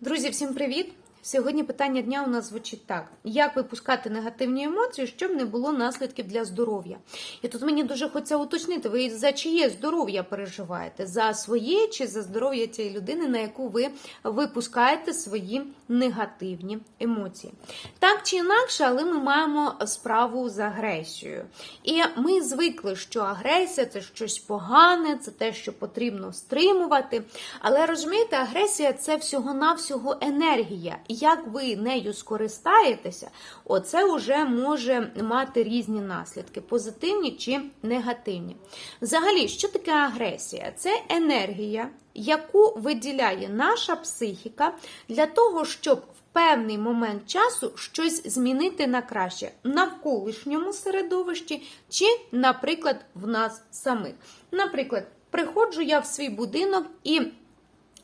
Друзі, всім привіт! Сьогодні питання дня у нас звучить так: як випускати негативні емоції, щоб не було наслідків для здоров'я? І тут мені дуже хочеться уточнити, ви за чиє здоров'я переживаєте? За своє чи за здоров'я цієї людини, на яку ви випускаєте свої негативні емоції? Так чи інакше, але ми маємо справу з агресією. І ми звикли, що агресія це щось погане, це те, що потрібно стримувати. Але розумієте, агресія це всього-навсього енергія. І як ви нею скористаєтеся, оце вже може мати різні наслідки, позитивні чи негативні. Взагалі, що таке агресія? Це енергія, яку виділяє наша психіка для того, щоб в певний момент часу щось змінити на краще навколишньому середовищі, чи, наприклад, в нас самих. Наприклад, приходжу я в свій будинок і.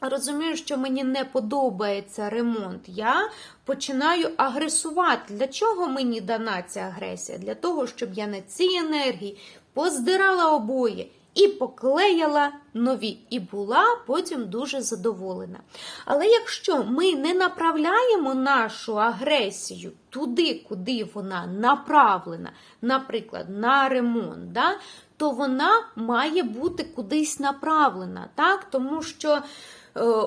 Розумію, що мені не подобається ремонт. Я починаю агресувати. Для чого мені дана ця агресія? Для того, щоб я на цій енергії поздирала обоє і поклеяла нові, і була потім дуже задоволена. Але якщо ми не направляємо нашу агресію туди, куди вона направлена, наприклад, на ремонт, да, то вона має бути кудись направлена, так? тому що.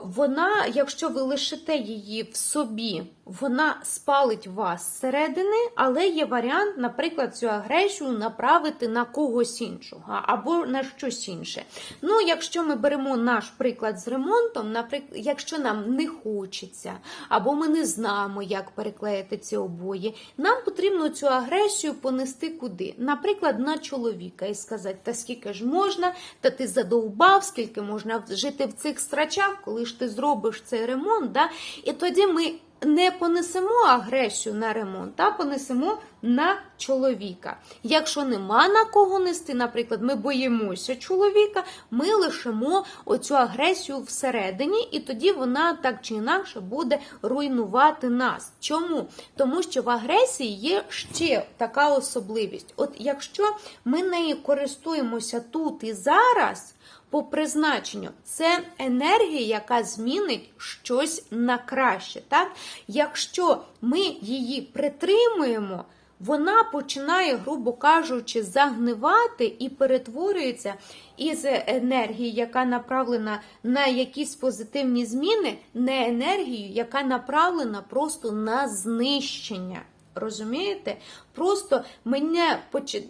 Вона, якщо ви лишите її в собі, вона спалить вас зсередини, але є варіант, наприклад, цю агресію направити на когось іншого або на щось інше. Ну, якщо ми беремо наш приклад з ремонтом, наприклад, якщо нам не хочеться, або ми не знаємо, як переклеїти ці обої, нам потрібно цю агресію понести куди? Наприклад, на чоловіка і сказати, та скільки ж можна, та ти задовбав, скільки можна жити в цих страчах, коли ж ти зробиш цей ремонт. Да? І тоді ми не понесемо агресію на ремонт, а понесемо на чоловіка. Якщо нема на кого нести, наприклад, ми боїмося чоловіка, ми лишимо оцю агресію всередині, і тоді вона так чи інакше буде руйнувати нас. Чому? Тому що в агресії є ще така особливість. От якщо ми нею користуємося тут і зараз. По призначенню це енергія, яка змінить щось на краще. Так? Якщо ми її притримуємо, вона починає, грубо кажучи, загнивати і перетворюється із енергії, яка направлена на якісь позитивні зміни, на енергію, яка направлена просто на знищення. Розумієте? Просто мене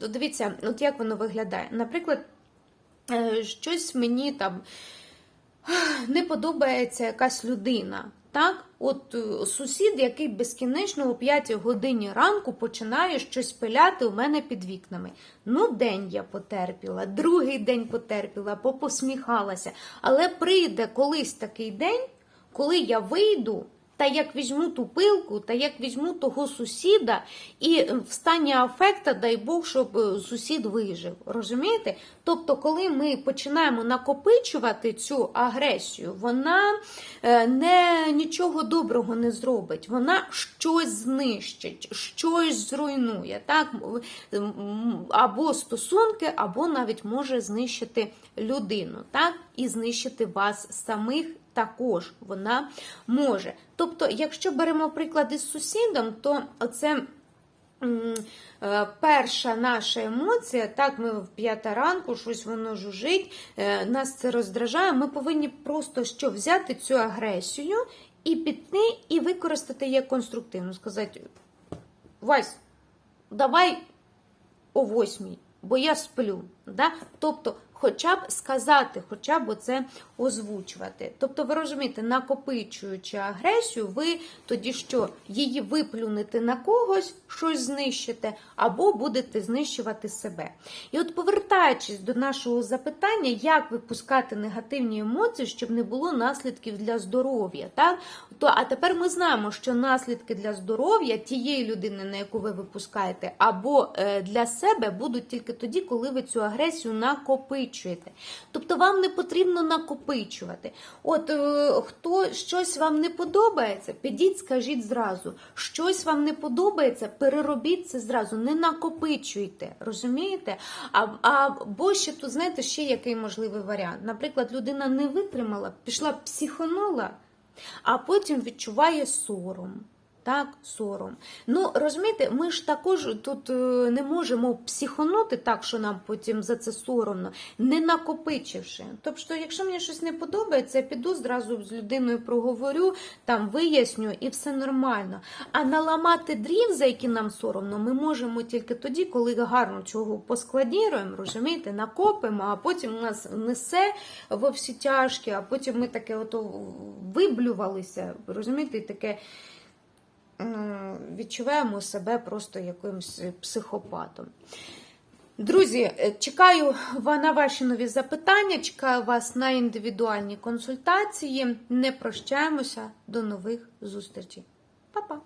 Дивіться, от як воно виглядає. Наприклад. Щось мені там не подобається якась людина. Так, от сусід, який безкінечно о 5 годині ранку починає щось пиляти у мене під вікнами. Ну, день я потерпіла, другий день потерпіла, попосміхалася. Але прийде колись такий день, коли я вийду. Та як візьму ту пилку, та як візьму того сусіда, і в стані афекта, дай Бог, щоб сусід вижив. Розумієте? Тобто, коли ми починаємо накопичувати цю агресію, вона не, нічого доброго не зробить, вона щось знищить, щось зруйнує. так? Або стосунки, або навіть може знищити людину, так? і знищити вас самих також вона може. Тобто, якщо беремо приклад із сусідом, то це перша наша емоція, так, ми в п'ята ранку, щось воно жужить, нас це роздражає. Ми повинні просто що взяти цю агресію і піти, і використати її конструктивно. Сказати, Вась, давай о восьмій, бо я сплю. Да? Тобто, хоча б сказати, хоча б це озвучувати. Тобто, ви розумієте, накопичуючи агресію, ви тоді що її виплюнете на когось, щось знищите, або будете знищувати себе. І от, повертаючись до нашого запитання, як випускати негативні емоції, щоб не було наслідків для здоров'я. так? То, А тепер ми знаємо, що наслідки для здоров'я тієї людини, на яку ви випускаєте, або для себе будуть тільки тоді, коли ви цю агресію накопичуєте. Тобто вам не потрібно накопичувати. От е, хто щось вам не подобається, підіть, скажіть зразу. Щось вам не подобається, переробіть це зразу, не накопичуйте. Розумієте? А, Або ще тут, знаєте, ще який можливий варіант. Наприклад, людина не витримала, пішла психонула. а потім відчуває сором. Так, сором. Ну, розумієте, ми ж також тут е, не можемо психонути так, що нам потім за це соромно, не накопичивши. Тобто, якщо мені щось не подобається, я піду зразу з людиною проговорю, там виясню і все нормально. А наламати дрів, за які нам соромно, ми можемо тільки тоді, коли гарно чого поскладіруємо, розумієте, накопимо, а потім у нас несе во всі тяжкі, а потім ми таке ото виблювалися, розумієте, таке відчуваємо себе просто якимось психопатом. Друзі, е, чекаю на ваші нові запитання, чекаю вас на індивідуальні консультації. Не прощаємося. До нових зустрічей. Па-па!